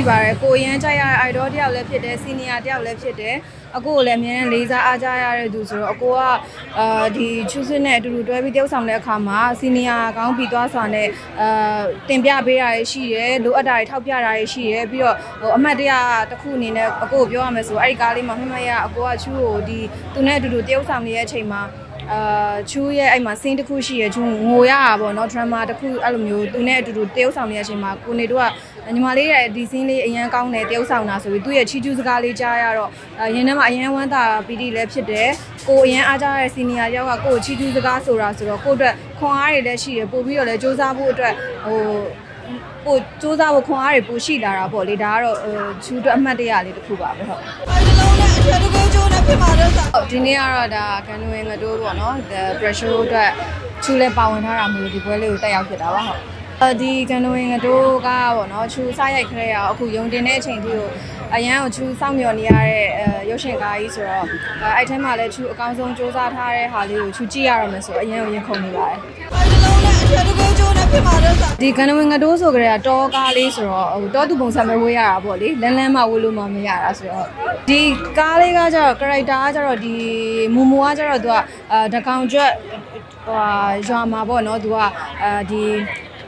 ရှိပါတယ်ကိုအရန်ကြိုက်ရတဲ့ idol တယောက်လည်းဖြစ်တယ် senior တယောက်လည်းဖြစ်တယ်အကိုကိုလည်းအများနဲ့လေးစားအားကြရတဲ့သူဆိုတော့အကိုကအာဒီချူးစစ်နဲ့အတူတူတွဲပြီးတယောက်ဆောင်တဲ့အခါမှာ senior ကောင်းပြီးသွားစွာနဲ့အာတင်ပြပေးတာတွေရှိတယ်လိုအပ်တာတွေထောက်ပြတာတွေရှိတယ်ပြီးတော့ဟိုအမှတ်တရတစ်ခုအနေနဲ့အကိုကိုပြောရမယ်ဆိုအဲ့ဒီကားလေးမှာမှတ်မှတ်ရအကိုကချူးကိုဒီသူနဲ့အတူတူတယောက်ဆောင်နေတဲ့အချိန်မှာ အာချူရဲ့အဲ့မှာစင်းတစ်ခုရှိရချူငိုရတာပေါ့နော်ဒရမာတစ်ခုအဲ့လိုမျိုးသူနဲ့အတူတူတရုပ်ဆောင်နေတဲ့အချိန်မှာကိုနေတို့ကညီမလေးရဲ့ဒီစင်းလေးအရန်ကောင်းတယ်တရုပ်ဆောင်တာဆိုပြီးသူ့ရဲ့ချီကျူးစကားလေးကြားရတော့အာရင်ထဲမှာအရန်ဝမ်းသာပီတိလည်းဖြစ်တယ်ကိုအရန်အားကြတဲ့စီနီယာတယောက်ကကိုကိုချီကျူးစကားဆိုတာဆိုတော့ကိုအတွက်ခွန်အားတွေလည်းရှိတယ်ပို့ပြီးတော့လည်းစူးစမ်းဖို့အတွက်ဟိုကိုစူးစမ်းဖို့ခွန်အားတွေပိုရှိလာတာပေါ့လေဒါကတော့ဟိုချူအတွက်အမှတ်တရလေးတစ်ခုပါပဲဟုတ် ဒီလုံးနဲ့အထက်တကူကျိုးနဲ့ဖြစ်မှာတော့စာဟုတ်ဒီနေ့ကတော့ဒါကန်နွေငတိုးပေါ့နော် the pressure အတွက်ချူလဲပါဝင်ထားတာမျိုးဒီပွဲလေးကိုတက်ရောက်ဖြစ်တာပါဟုတ်အဲဒီကန်နွေငတိုးကပေါ့နော်ချူစရိုက်ခရဲရအောင်အခုယုံတင်တဲ့အချိန်ထိကိုအရန်ကိုချူစောင့်မျှော်နေရတဲ့အဲရုပ်ရှင်ကားကြီးဆိုတော့အဲအဲ့ထဲမှာလည်းချူအကောင်းဆုံးစူးစမ်းထားတဲ့ဟာလေးကိုချူကြည့်ရတော့မယ်ဆိုတော့အရန်ကိုရင်ခုန်နေပါတယ် ဖြစ်မှာတော့စာဒီကန်နဝငတိုးဆိုကြတဲ့တောကားလေးဆိုတော့ဟိုတောသူပုံစံပဲဝေးရတာပေါ့လေလန်းလန်းမှဝေးလို့မှမရတာဆိုတော့ဒီကားလေးကကျတော့ character ကကျတော့ဒီမူမူကကျတော့သူကအာတကောင်ကျွတ်ဟိုဟာရွာမှာပေါ့နော်သူကအာဒီ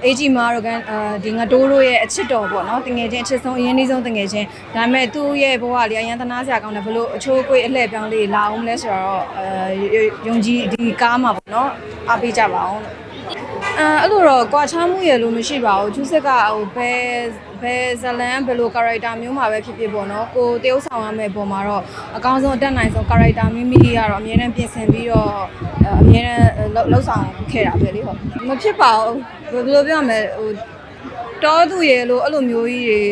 အေဂျီမာရောကန်အာဒီငတိုးတို့ရဲ့အချစ်တော်ပေါ့နော်တငယ်ချင်းအချစ်ဆုံးအရင်နှီးဆုံးတငယ်ချင်းဒါပေမဲ့သူ့ရဲ့ဘဝလေးအရင်သနာစရာကောင်းတယ်ဘလို့အချိုးအကွေ့အလှည့်ပြောင်းလေးလာအောင်လဲဆိုတော့အဲယုံကြည်ဒီကားမှာပေါ့နော်အားပေးကြပါအောင်လို့ အဲအဲ့လိုတော့ကွာချားမှုရလို့မရှိပါဘူးကျူးစစ်ကဟိုဘယ်ဘယ်ဇလန်ဘယ်လို character မျိုးမှာပဲဖြစ်ဖြစ်ပေါ့နော်ကိုတယောက်ဆောင်ရမယ့်ပုံမှာတော့အကောင်းဆုံးအတက်နိုင်ဆုံး character မိမိကတော့အမြဲတမ်းပြင်ဆင်ပြီးတော့အဲအမြဲတမ်းလှုပ်ဆောင်ခဲ့တာပဲလေဟုတ်မဖြစ်ပါဘူးဘယ်လိုပြောရမလဲဟိုတောသူရလို့အဲ့လိုမျိုးကြီးတွေ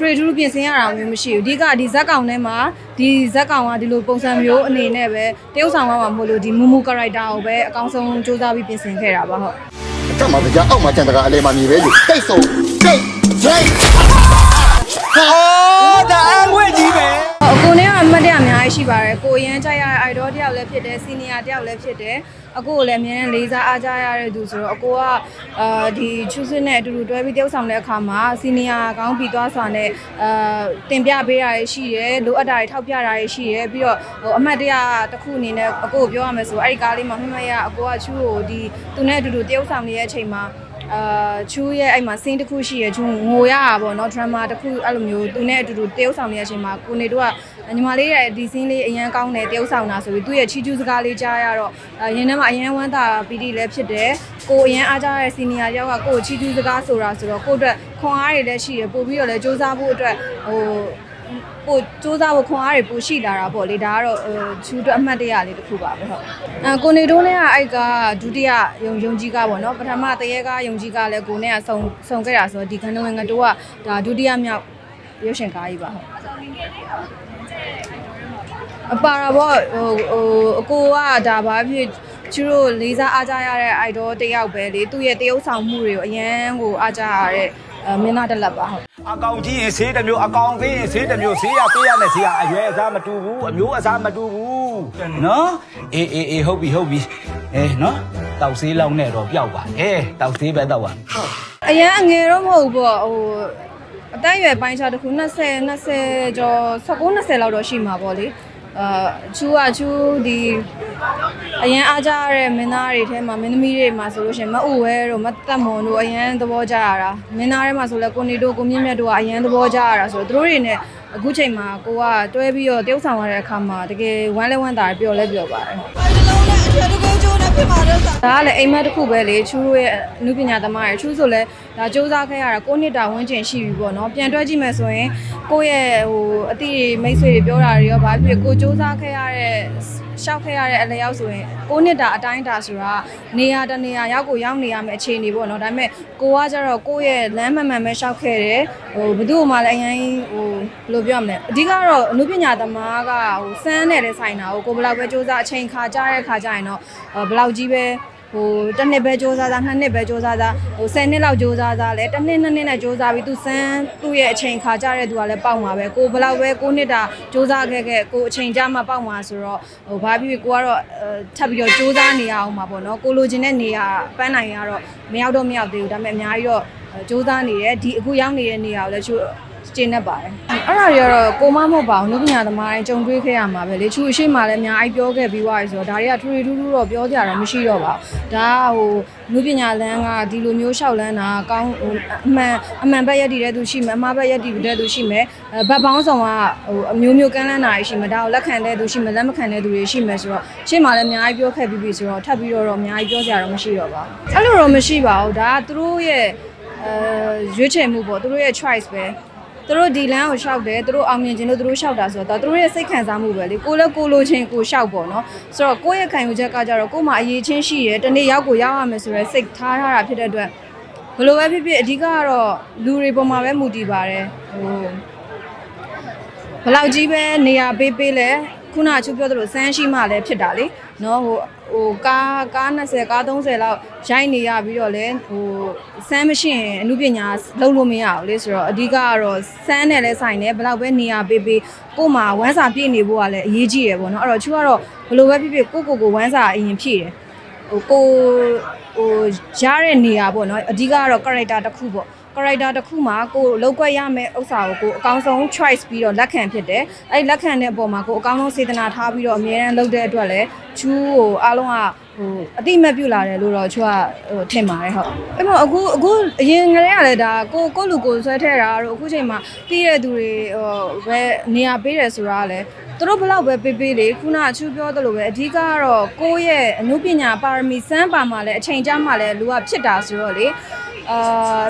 trade through ပြင်ဆင်ရတာမျိုးမရှိဘူးအဓိကဒီဇက်ကောင်ထဲမှာဒီဇက်ကောင်ကဒီလိုပုံစံမျိုးအနေနဲ့ပဲတယောက်ဆောင်ရမှာမဟုတ်လို့ဒီမူမူ character ကိုပဲအကောင်းဆုံးစူးစမ်းပြီးပြင်ဆင်ခဲ့တာပါဟုတ်အထက်မှာကြာအောက်မှာကြံတကာအလဲမှာမြေပဲလူတိတ်ဆုံးတိတ်ဂျိတ် ရအများကြီးရှိပါတယ်ကိုအရန်ကြိုက်ရတဲ့ idol တယောက်လည်းဖြစ်တယ် senior တယောက်လည်းဖြစ်တယ်အကိုကိုလည်းအများနဲ့လေးစားအားကြရတဲ့သူဆိုတော့အကိုကအာဒီချူးစစ်နဲ့အတူတူတွဲပြီးတယောက်ဆောင်တဲ့အခါမှာ senior ကောင်းပြီးသွားစွာနဲ့အာတင်ပြပေးတာတွေရှိတယ်လိုအပ်တာတွေထောက်ပြတာတွေရှိတယ်ပြီးတော့ဟိုအမှတ်တရတစ်ခုအနေနဲ့အကိုကိုပြောရမယ်ဆိုအဲ့ဒီကားလေးမှာမှတ်မှတ်ရအကိုကချူးကိုဒီသူနဲ့အတူတူတယောက်ဆောင်နေတဲ့အချိန်မှာအာချူရဲ့အဲ့မှာစင်းတစ်ခုရှိရချူငိုရတာပေါ့နော်ဒရမာတစ်ခုအဲ့လိုမျိုးသူနဲ့အတူတူတရုပ်ဆောင်နေတဲ့အချိန်မှာကိုနေတို့က ညီမလေးရဲ့ဒီစင်းလေးအရန်ကောင်းတယ်တရုပ်ဆောင်တာဆိုပြီးသူ့ရဲ့ချီကျူးစကားလေးကြားရတော့အာရင်ထဲမှာအရန်ဝမ်းသာပီတိလည်းဖြစ်တယ်ကိုအရန်အားကြတဲ့စီနီယာယောက်ကကိုကိုချီကျူးစကားဆိုတာဆိုတော့ကိုအတွက်ခွန်အားတွေလည်းရှိရပို့ပြီးတော့လည်းစူးစမ်းဖို့အတွက်ဟိုပို့စူးစမ်းဖို့ခွန်အားတွေပိုရှိလာတာပေါ့လေဒါကတော့ဟိုချူအတွက်အမှတ်တရလေးတစ်ခုပါပဲဟုတ်အဲကိုနေတို့နဲ့ကအဲ့ကဒုတိယယုံယုံကြီးကပေါ့နော်ပထမတရေကယုံကြီးကလည်းကိုနဲ့ကဆုံဆုံခဲ့တာဆိုတော့ဒီခန္ဓာဝင်ကတို့ကဒါဒုတိယမြောက်ရုပ်ရှင်ကားကြီးပါဟုတ် အပါရာပေါ့ဟိုဟိုအကိုကဒါဘာဖြစ်ကျူတို့လေးစားအားကြရတဲ့ idol တယောက်ပဲလေသူ့ရဲ့တရုပ်ဆောင်မှုတွေကိုအရန်ကိုအားကြရတဲ့အဲမင်းသားတက်လက်ပါဟုတ်အကောင်ကြီးရင်ဆေးတစ်မျိုးအကောင်သေးရင်ဆေးတစ်မျိုးဆေးရပေးရမယ်ဆေးရအရွယ်အစားမတူဘူးအမျိုးအစားမတူဘူးနော်အေးအေးအေးဟုတ်ပြီဟုတ်ပြီအဲနော်တောက်ဆေးလောက်နဲ့တော့ပျောက်ပါအဲတောက်ဆေးပဲတောက်ပါအရန်အငယ်တော့မဟုတ်ဘူးပေါ့ဟိုအတန်းရွယ်ပိုင်းခြားတစ်ခု20 20ကျော်19 20လောက်တော့ရှိမှာပေါ့လေ အာချူကချူဒီအရန်အားကြရတဲ့မင်းသားတွေထဲမှာမင်းသမီးတွေမှာဆိုလို့ရှိရင်မအူဝဲတို့မတက်မွန်တို့အရန်သဘောကျရတာမင်းသားတွေမှာဆိုလဲကိုနေတို့ကိုမြင့်မြတ်တို့ကအရန်သဘောကျရတာဆိုတော့သူတို့တွေနဲ့အခုချိန်မှာကိုကတွဲပြီးတော့တရုပ်ဆောင်ရတဲ့အခါမှာတကယ်ဝမ်းလဲဝမ်းသာပျော်လဲပျော်ပါတယ်ဒီလုံးနဲ့အထက်တကူကျိုးနဲ့ ဖြစ်မှာတော့စာဒါကလည်းအိမ်မက်တစ်ခုပဲလေချူတို့ရဲ့အမှုပညာသမားရယ်ချူဆိုလဲဒါစူးစမ်းခဲ့ရတာကိုနှစ်တာဝန်းကျင်ရှိပြီပေါ့နော်ပြန်တွဲကြည့်မယ်ဆိုရင်ကိုယ့်ရဲ့ဟိုအတိတွေမိတ်ဆွေတွေပြောတာတွေရောဘာဖြစ်ဖြစ်ကိုစူးစမ်းခဲ့ရတဲ့ ရှောက်ခဲ့ရတဲ့အလျောက်ဆိုရင်ကိုနှစ်တာအတိုင်းတာဆိုတာနေရာတနေရာရောက်ကိုရောက်နေရမယ့်အခြေအနေပေါ့နော်ဒါပေမဲ့ကိုကကြတော့ကိုယ့်ရဲ့လမ်းမှန်မှန်ပဲရှောက်ခဲ့တယ်ဟိုဘယ်သူ့မှလည်းအရင်ဟိုဘယ်လိုပြောရမလဲအဓိကတော့အမှုပညာသမားကဟိုစမ်းနဲ့လည်းဆိုင်တာကိုကိုဘယ်လောက်ပဲစူးစမ်းအချိန်ခါကြတဲ့ခါကြရင်တော့ဘယ်လောက်ကြီးပဲ ဟိုတစ်နှစ်ပဲစူးစမ်းစားနှစ်နှစ်ပဲစူးစမ်းစားဟို10နှစ်လောက်စူးစမ်းစားလဲတစ်နှစ်နှစ်နှစ်နဲ့စူးစမ်းပြီးသူစမ်းသူ့ရဲ့အချိန်ခါကြတဲ့သူကလည်းပေါက်မှာပဲကိုဘယ်လောက်ပဲကိုနှစ်တာစူးစမ်းခဲ့ခဲ့ကိုအချိန်ကြမှာပေါက်မှာဆိုတော့ဟိုဘာဖြစ်ဖြစ်ကိုကတော့ထပ်ပြီးတော့စူးစမ်းနေရအောင်ပါပေါ့နော်ကိုလိုချင်တဲ့နေရာပန်းနိုင်ရတော့မရောက်တော့မရောက်သေးဘူးဒါပေမဲ့အများကြီးတော့စူးစမ်းနေတယ်ဒီအခုရောက်နေတဲ့နေရာကိုလည်းချို့ ကျင်းတတ်ပါတယ်အဲ့ဒါတွေကတော့ကိုမမဟုတ်ပါဘူးနုပညာသမားတွေကြုံတွေ့ခဲ့ရမှာပဲလေချူအရှိမှလည်းအများကြီးပြောခဲ့ပြီးွားပြီဆိုတော့ဒါတွေကထူထူထူထူတော့ပြောကြတော့မရှိတော့ပါဘူးဒါကဟိုနုပညာလမ်းကဒီလိုမျိုးလျှောက်လန်းတာကောင်းဟိုအမှန်အမှန်ဘက်ရက်တည်တဲ့သူရှိမယ်အမှားဘက်ရက်တည်တဲ့သူရှိမယ်အဲဘက်ပေါင်းဆောင်ကဟိုအမျိုးမျိုးကမ်းလှမ်းတာတွေရှိမယ်ဒါကိုလက်ခံတဲ့သူရှိမယ်လက်မခံတဲ့သူတွေရှိမယ်ဆိုတော့ရှေ့မှာလည်းအများကြီးပြောခဲ့ပြီးပြီဆိုတော့ထပ်ပြီးတော့တော့အများကြီးပြောကြတော့မရှိတော့ပါဘူးအဲ့လိုတော့မရှိပါဘူးဒါကသူတို့ရဲ့အဲရွေးချယ်မှုပေါ့သူတို့ရဲ့ choice ပဲ သူတို့ဒီလမ်းကိုရှောက်တယ်သူတို့အောင်မြင်ခြင်းလို့သူတို့ရှောက်တာဆိုတော့သူတို့ရဲ့စိတ်ခံစားမှုပဲလေကိုလည်းကိုလိုချင်းကိုရှောက်ပေါ့နော်ဆိုတော့ကိုယ့်ရဲ့ခံယူချက်ကကြတော့ကို့မှာအရေးချင်းရှိရယ်တနေ့ရောက်ကိုရောက်ရမယ်ဆိုတော့စိတ်ထားထားတာဖြစ်တဲ့အတွက်ဘယ်လိုပဲဖြစ်ဖြစ်အဓိကကတော့လူတွေပေါ်မှာပဲမူတည်ပါတယ်ဟိုဘယ်လောက်ကြီးပဲနေရာပေးပေးလဲခုနကချူပြောသလိုစမ်းရှိမှလည်းဖြစ်တာလေနော်ဟို ဟိုကားကား20ကား30လောက်ရိုက်နေရပြီးတော့လဲဟိုစမ်းမရှိရင်အမှုပညာလုံးလို့မရဘူးလေဆိုတော့အဓိကကတော့စမ်းနဲ့လဲဆိုင်တယ်ဘယ်လောက်ပဲနေရာပေးပေးကို့မှာဝမ်းစာပြည့်နေဖို့ကလည်းအရေးကြီးရယ်ပေါ့နော်အဲ့တော့ချူကတော့ဘယ်လိုပဲဖြစ်ဖြစ်ကိုကိုကိုဝမ်းစာအရင်ဖြည့်တယ်ဟိုကိုဟိုရတဲ့နေရာပေါ့နော်အဓိကကတော့ character တစ်ခုပေါ့ character တစ်ခုမှာကိုယ်လောက်ွက်ရမယ့်ဥစ္စာကိုကိုအကောင်းဆုံး choice ပြီးတော့လက်ခံဖြစ်တယ်။အဲ့ဒီလက်ခံတဲ့အပေါ်မှာကိုအကောင်းဆုံးစေတနာထားပြီးတော့အမြဲတမ်းလုပ်တဲ့အတွက်လည်းချူးကိုအားလုံးကဟိုအတိအမဲ့ပြုလာတယ်လို့တော့ချူကဟိုထင်ပါတယ်ဟုတ်။အဲ့တော့အခုအခုအရင်ကလေးကလည်းဒါကိုကိုလူကိုဆွဲထဲတာတော့အခုချိန်မှာပြီးတဲ့သူတွေဟိုပဲနေရာပေးတယ်ဆိုတာကလည်းသူတို့ဘလောက်ပဲပေးပေးလေခုနအချူပြောသလိုပဲအဓိကကတော့ကိုယ့်ရဲ့အမှုပညာပါရမီစမ်းပါမှလည်းအချိန်ကြာမှလည်းလူကဖြစ်တာဆိုတော့လေ အာ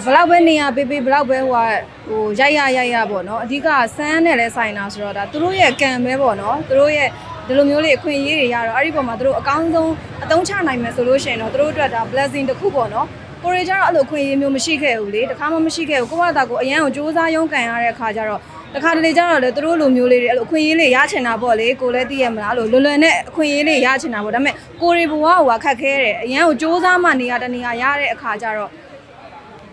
ဘလောက်ပဲနေရပေးပေးဘလောက်ပဲဟိုဟာဟိုရိုက်ရရိုက်ရပေါ့နော်အဓိကစမ်းနဲ့လဲဆိုင်တာဆိုတော့ဒါသူတို့ရဲ့ကံပဲပေါ့နော်သူတို့ရဲ့ဒီလိုမျိုးလေးအခွင့်အရေးတွေရတော့အဲ့ဒီပုံမှာသူတို့အကောင်းဆုံးအသုံးချနိုင်မယ်ဆိုလို့ရှိရင်တော့သူတို့အတွက်ဒါ blessing တစ်ခုပေါ့နော်ကိုရီကျတော့အဲ့လိုအခွင့်အရေးမျိုးမရှိခဲ့ဘူးလေတခါမှမရှိခဲ့ဘူးကိုကတာကိုအရန်ကိုစူးစမ်းရုန်းကန်ရတဲ့အခါကျတော့တခါတလေကျတော့လေသူတို့လိုမျိုးလေးတွေအဲ့လိုအခွင့်အရေးလေးရချင်တာပေါ့လေကိုလည်းသိရမလားအဲ့လိုလွယ်လွယ်နဲ့အခွင့်အရေးလေးရချင်တာပေါ့ဒါပေမဲ့ကိုရီဘဝဟိုခက်ခဲတယ်အရန်ကိုစူးစမ်းမှနေရတနေရရတဲ့အခါကျတော့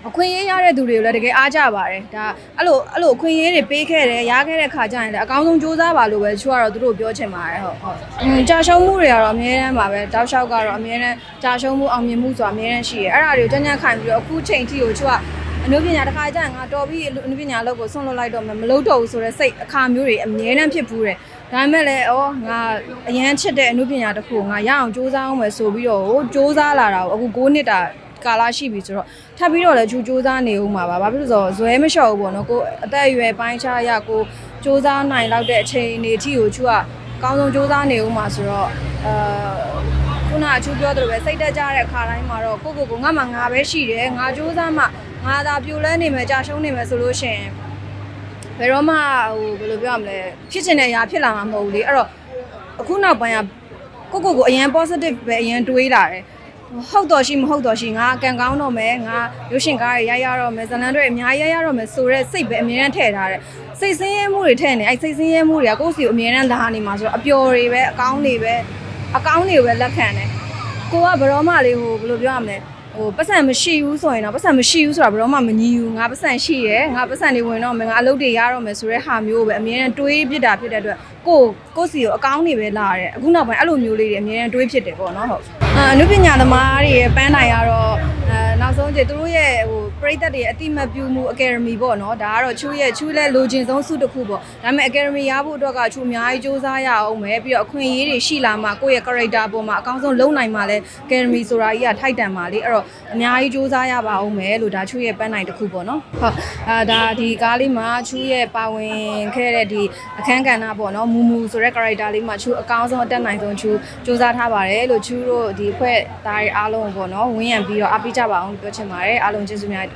အခွင့်အရေးရတဲ့သူတွေကိုလည်းတကယ်အားကြပါတယ်ဒါအဲ့လိုအဲ့လိုအခွင့်အရေးတွေပေးခဲ့တယ်ရခဲ့တဲ့ခါကျရင်လည်းအကောင်းဆုံးစူးစမ်းပါလို့ပဲသူကတော့သူတို့ပြောချင်ပါတယ်ဟုတ်ဟုတ်အင်းကြာရှုံးမှုတွေကတော့အများတန်းပါပဲတောက်လျှောက်ကတော့အများတန်းကြာရှုံးမှုအောင်မြင်မှုဆိုတာအများတန်းရှိတယ်အဲ့ဒါတွေကိုကြံ့ကြံ့ခိုင်ပြီးတော့အခုချိန်ထိကိုသူကအနုပညာတစ်ခါကျရင်ငါတော်ပြီးအနုပညာလောက်ကိုဆွန့်လွတ်လိုက်တော့မယ်မလုပ်တော့ဘူးဆိုတော့စိတ်အခါမျိုးတွေအများတန်းဖြစ်ဘူးတယ်ဒါပေမဲ့လည်းဩငါအရန်ချစ်တဲ့အနုပညာတစ်ခုကိုငါရအောင်စူးစမ်းအောင်မယ်ဆိုပြီးတော့စူးစမ်းလာတာကိုအခု9နှစ်တာ ကာလရှိပြီဆိုတော့ထပ်ပြီးတော့လည်းကြိုးစူးစမ်းနေဦးမှာပါဘာဖြစ်လို့လဲဆိုတော့ဇွဲမလျှော့ဘူးပေါ့နော်ကိုအသက်အရွယ်ပိုင်းခြားရကိုစူးစမ်းနိုင်လောက်တဲ့အချိန်အနေအထိကိုချူကအကောင်းဆုံးစူးစမ်းနေဦးမှာဆိုတော့အာခုနအချူပြောသလိုပဲစိတ်တက်ကြတဲ့အခါတိုင်းမှာတော့ကိုကိုကိုငါမှငါပဲရှိတယ်ငါစူးစမ်းမှငါသာပြိုလဲနေမယ်ကြာရှုံးနေမယ်ဆိုလို့ရှိရင်ဘယ်တော့မှဟိုဘယ်လိုပြောရမလဲဖြစ်ချင်တဲ့အရာဖြစ်လာမှာမဟုတ်ဘူးလေအဲ့တော့အခုနောက်ပိုင်းကကိုကိုကိုအရင် positive ပဲအရင်တွေးလာတယ် ဟုတ်တော့ရှိမဟုတ်တော့ရှိငါကန်ကောင်းတော့မယ်ငါရုပ်ရှင်ကားတွေရိုက်ရတော့မယ်ဇလန်တွေအများကြီးရိုက်ရတော့မယ်ဆိုတော့စိတ်ပဲအမြဲတမ်းထည့်ထားတယ်စိတ်ဆင်းရဲမှုတွေထည့်နေအဲ့စိတ်ဆင်းရဲမှုတွေကကိုယ့်စီကိုအမြဲတမ်းလာနေမှာဆိုတော့အပျော်တွေပဲအကောင်းတွေပဲအကောင်းတွေပဲလက်ခံတယ်ကိုကဘယ်တော့မှလေးဟိုဘယ်လိုပြောရမလဲဟိုပတ်စံမရှိဘူးဆိုရင်တော့ပတ်စံမရှိဘူးဆိုတာဘယ်တော့မှမညီဘူးငါပတ်စံရှိရယ်ငါပတ်စံတွေဝင်တော့မယ်ငါအလုပ်တွေရတော့မယ်ဆိုတဲ့ဟာမျိုးပဲအမြဲတမ်းတွေးပြစ်တာဖြစ်တဲ့အတွက်ကိုကိုယ့်စီကိုအကောင်းတွေပဲလာရတယ်အခုနောက်ပိုင်းအဲ့လိုမျိုးလေးတွေအမြဲတမ်းတွေးဖြစ်တယ်ပေါ့နော်ဟုတ် အာအနုပညာသမားတွေရဲ့ပန်းတိုင်ကတော့အဲနောက်ဆုံးကျသူတို့ရဲ့ဟို ပရိသတ်တွေရဲ့အတိမတ်ပြုမှုအကယ်ဒမီပေါ့နော်ဒါကတော့ချူရဲ့ချူလဲလိုချင်ဆုံးစုတစ်ခုပေါ့ဒါပေမဲ့အကယ်ဒမီရဖို့အတွက်ကချူအများကြီးစူးစမ်းရအောင်မယ်ပြီးတော့အခွင့်အရေးတွေရှိလာမှကိုယ့်ရဲ့ character ပေါ်မှာအကောင်းဆုံးလုံနိုင်မှလဲအကယ်ဒမီဆိုတာကြီးကထိုက်တန်ပါလေအဲ့တော့အများကြီးစူးစမ်းရပါအောင်မယ်လို့ဒါချူရဲ့ပန်းတိုင်တစ်ခုပေါ့နော်ဟုတ်အာဒါဒီကားလေးမှာချူရဲ့ပါဝင်ခဲ့တဲ့ဒီအခန်းကဏ္ဍပေါ့နော်မူမူဆိုတဲ့ character လေးမှာချူအကောင်းဆုံးအတက်နိုင်ဆုံးချူစူးစမ်းထားပါတယ်လို့ချူတို့ဒီဖွဲ့သားတွေအားလုံးကိုပေါ့နော်ဝင်းရံပြီးတော့အားပေးကြပါအောင်လို့ပြောချင်ပါတယ်အားလုံးကျေးဇူးများတင